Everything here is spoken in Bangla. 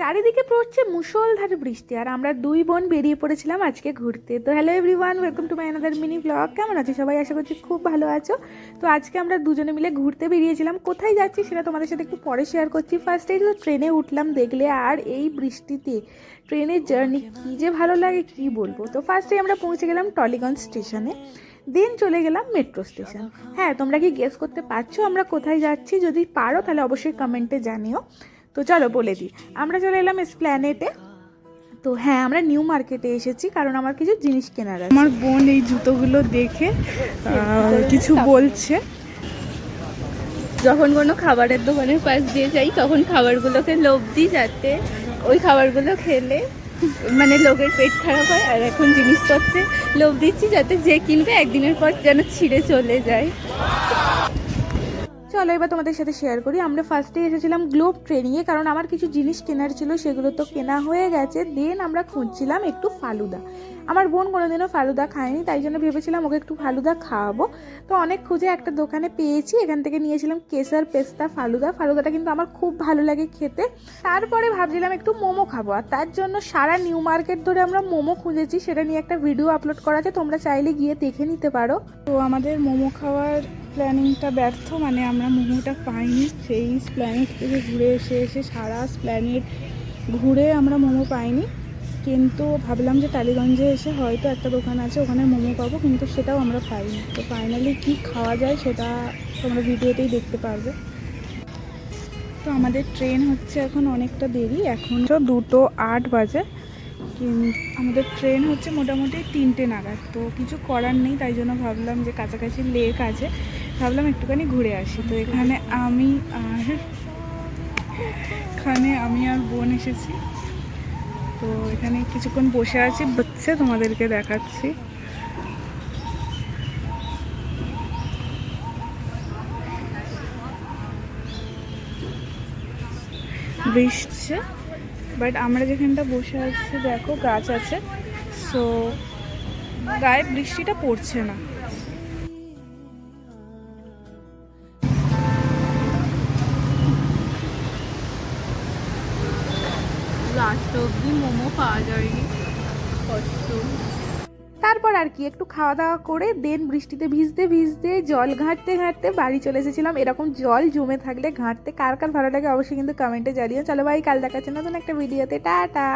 চারিদিকে পড়ছে মুষলধারে বৃষ্টি, আর আমরা দুই বোন বেরিয়ে পড়েছিলাম আজকে ঘুরতে। তো hello everyone welcome to my another mini blog কেমন আছো সবাই? আশা করছি খুব ভালো আছো। তো আজকে আমরা দুজনে মিলে ঘুরতে বেরিয়েছিলাম। কোথায় যাচ্ছি সেটা তোমাদের সাথে একটু পরে শেয়ার করছি। ফার্স্টে তো ট্রেনে উঠলাম দেখলে, আর এই বৃষ্টিতে ট্রেনের জার্নি কী যে ভালো লাগে, কি বলব? তো ফার্স্টে আমরা পৌঁছে গেলাম টলিগঞ্জ স্টেশনে দেন চলে গেলাম মেট্রো স্টেশন হ্যাঁ তোমরা কি গেস করতে পারছ আমরা কোথায় যাচ্ছি? যদি পারো তাহলে অবশ্যই কমেন্টে জানিও। তো চলো বলে দিই। আমরা চলে এলাম স্প্ল্যানেটে তো হ্যাঁ আমরা নিউ মার্কেটে এসেছি কারণ আমার কিছু জিনিস কেনার আছে। আমার বোন এই জুতোগুলো দেখে কিছু বলছে। যখন কোনো খাবারের দোকানের পাশ দিয়ে যাই তখন খাবারগুলোকে লোভ দিই যাতে ওই খাবারগুলো খেলে মানে লোকের পেট খারাপ হয়। আর এখন জিনিসপত্রে লোভ দিচ্ছি যাতে যে কিনবে একদিনের পর যেন ছিঁড়ে চলে যায়। চলো এবার তোমাদের সাথে শেয়ার করি। আমরা ফার্স্টে এসেছিলাম গ্লোব ট্রেনিংয়ে কারণ আমার কিছু জিনিস কেনার ছিল, সেগুলো তো কেনা হয়ে গেছে। দেন আমরা খুঁজছিলাম একটু ফালুদা। আমার বোন কোনোদিনও ফালুদা খায়নি, তাই জন্য ভেবেছিলাম ওকে একটু ফালুদা খাওয়াবো। তো অনেক খুঁজে একটা দোকানে পেয়েছি, এখান থেকে নিয়েছিলাম কেসার পেস্তা ফালুদা। ফালুদাটা কিন্তু আমার খুব ভালো লাগে খেতে। তারপরে ভাবছিলাম একটু মোমো খাব, আর তার জন্য সারা নিউ মার্কেট ধরে আমরা মোমো খুঁজেছি, সেটা নিয়ে একটা ভিডিও আপলোড করা আছে, তোমরা চাইলে গিয়ে দেখে নিতে পারো। তো আমাদের মোমো খাওয়ার প্ল্যানিংটা ব্যর্থ মানে আমরা মোমোটা পাইনি। সেই স্প্ল্যানেট থেকে ঘুরে এসে এসে সারা স্প্ল্যানেট ঘুরে আমরা মোমো পাইনি। কিন্তু ভাবলাম যে টালিগঞ্জে এসে হয়তো একটা দোকান আছে, ওখানে মোমো পাবো, কিন্তু সেটাও আমরা পাইনি। তো ফাইনালি কি খাওয়া যায় সেটা তোমরা ভিডিওতেই দেখতে পারবে। তো আমাদের ট্রেন হচ্ছে এখন অনেকটা দেরি, এখন তো দুটো আট বাজে। আমাদের ট্রেন হচ্ছে মোটামুটি তিনটে নাগাদ, তো কিছু করার নেই, তাই জন্য ভাবলাম যে কাছাকাছি লেক আছে। ভাবলাম একটুখানি ঘুরে আসি। তো এখানে আমি আর এখানে আমি আর বোন এসেছি। তো এখানে কিছুক্ষণ বসে আছি হচ্ছে তোমাদেরকে দেখাচ্ছি। বৃষ্টি বাট আমরা যেখানটা বসে আছি, দেখো গাছ আছে। সো গায়ে বৃষ্টিটা পড়ছে না। মোমো পাওয়া যায়নি। তারপর আর কি, একটু খাওয়া দাওয়া করে দেন বৃষ্টিতে ভিজতে ভিজতে, জল ঘাঁটতে ঘাঁটতে বাড়ি চলে এসেছিলাম। এরকম জল জমে থাকলে ঘাঁটতে কার কার ভালো লাগে অবশ্যই কিন্তু কমেন্টে জানিও। চলো ভাই কাল দেখাচ্ছে নতুন একটা ভিডিওতে টাটা